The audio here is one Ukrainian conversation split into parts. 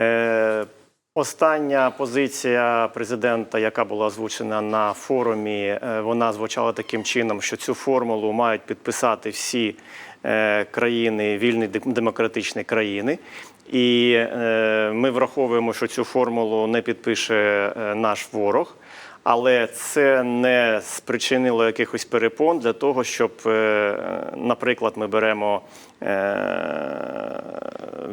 Е, Остання позиція президента, яка була озвучена на форумі, е, вона звучала таким чином, що цю формулу мають підписати всі е, країни, вільні демократичні країни. І ми враховуємо, що цю формулу не підпише наш ворог. Але це не спричинило якихось перепон для того, щоб, наприклад, ми беремо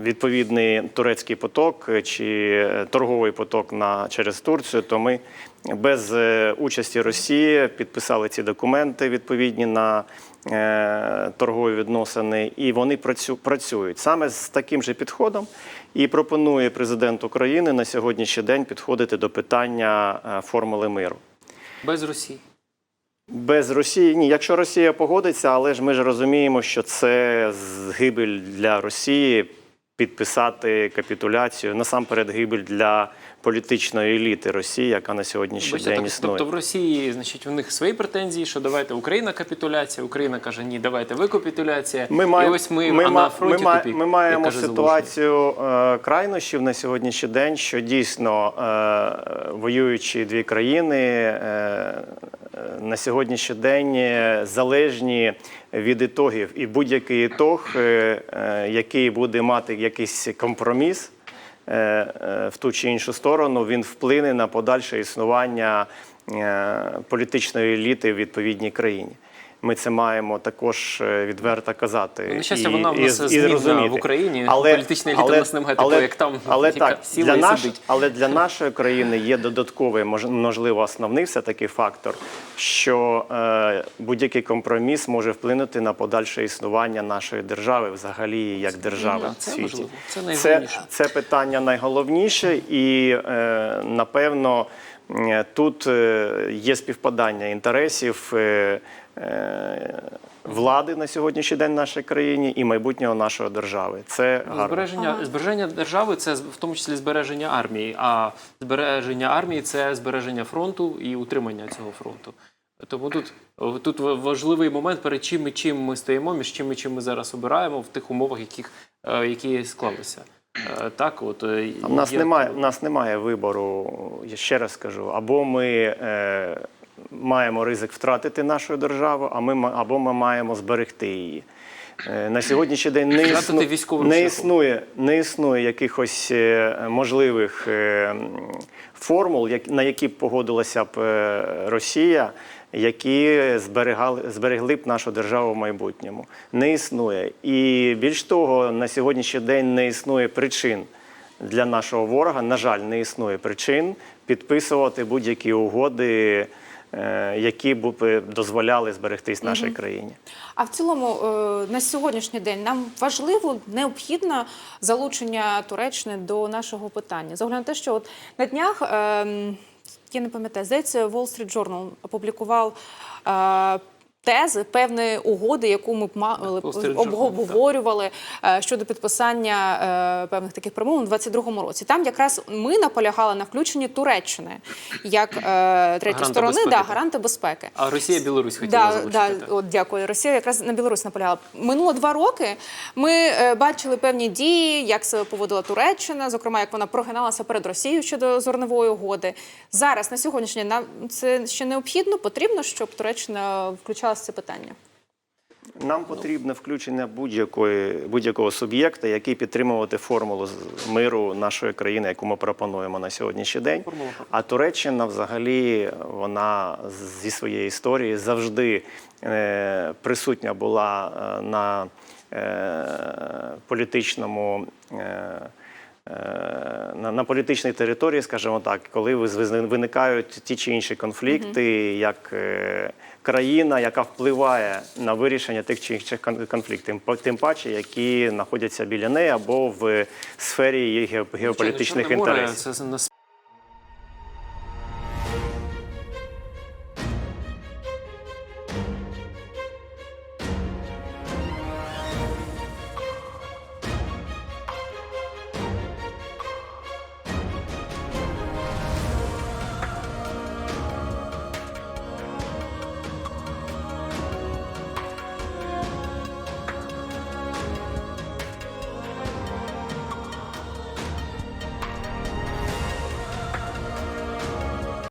відповідний турецький поток чи торговий поток на через Турцію, то ми без е, участі Росії підписали ці документи відповідні на е, торгові відносини, і вони працю- працюють саме з таким же підходом. І пропонує президент України на сьогоднішній день підходити до питання е, формули миру. Без Росії. Без Росії ні, якщо Росія погодиться, але ж ми ж розуміємо, що це гибель для Росії підписати капітуляцію, насамперед гибель для політичної еліти Росії, яка на сьогоднішній день так, існує. тобто в Росії, значить, у них свої претензії, що давайте Україна капітуляція, Україна каже, ні, давайте ви капітуляція. Ми І маємо, ось ми, ми, а ма- на фронті ми, ма- тупік, ми маємо каже ситуацію е, крайнощів на сьогоднішній день, що дійсно е, воюючі дві країни е, е, на сьогоднішній день е, залежні від ітогів. І будь-який ітог, е, е, який буде мати якийсь компроміс. е, В ту чи іншу сторону він вплине на подальше існування політичної еліти в відповідній країні. Ми це маємо також е, відверто казати. Ну, на щастя, вона в нас і змінна зрозуміти. в Україні. Політична еліта в нас немає такої, як там, але яка так, сіла для наш, сидить. але для нашої країни є додатковий, мож- можливо, основний все таки фактор, що е, будь-який компроміс може вплинути на подальше існування нашої держави, взагалі як держави да, в це світі. важливо. Це це, найголовніше. це питання найголовніше, і е, напевно тут е, є співпадання інтересів. Е, е, Влади на сьогоднішній день в нашій країні і майбутнього нашої держави. Це гарно. Збереження, збереження держави це в тому числі збереження армії, а збереження армії це збереження фронту і утримання цього фронту. Тому тут, тут важливий момент, перед чим і чим ми стоїмо, між чим і чим ми зараз обираємо в тих умовах, яких, е, які склалися. Е, Так, от е, У нас є- немає, у нас немає вибору, я ще раз скажу, або ми е, маємо ризик втратити нашу державу, а ми, або ми маємо зберегти її. Е, На сьогоднішній день не, існу, не, шляхом. існує, не існує якихось можливих е, формул, як- на які б погодилася б Росія, які зберігали, зберегли б нашу державу в майбутньому. Не існує. І більш того, на сьогоднішній день не існує причин для нашого ворога, на жаль, не існує причин підписувати будь-які угоди, е, які б дозволяли зберегтись нашій країні. А в цілому е, на сьогоднішній день нам важливо, необхідно залучення Туреччини до нашого питання. З огляду на те, що от на днях ем, я не пам'ятаю, здається, Wall Street Journal опублікував. Тези певної угоди, яку ми б мали обговорювали е, щодо підписання е, певних таких промов у 22-му році. Там якраз ми наполягали на включенні Туреччини як е, третьої сторони, безпеки, да, гаранти безпеки. А Росія Білорусь хотіла Да, залучити. да, так. от дякую. Росія якраз на Білорусь наполягала. Минуло два роки. Ми бачили певні дії, як себе поводила Туреччина, зокрема, як вона прогиналася перед Росією щодо зернової угоди. Зараз на сьогоднішній нам це ще необхідно, потрібно, щоб Туреччина включалася в це питання. Нам потрібне включення будь-якої будь-якого суб'єкта, який підтримувати формулу з- миру нашої країни, яку ми пропонуємо на сьогоднішній день. А Туреччина, взагалі, вона зі своєї історії завжди е, присутня була е, на е, політичному. Е, на, на політичній території, скажімо так, коли виникають ті чи інші конфлікти, як е, країна, яка впливає на вирішення тих чи інших кон- конфліктів, тим паче, які знаходяться біля неї або в сфері її ге- геополітичних інтересів. Це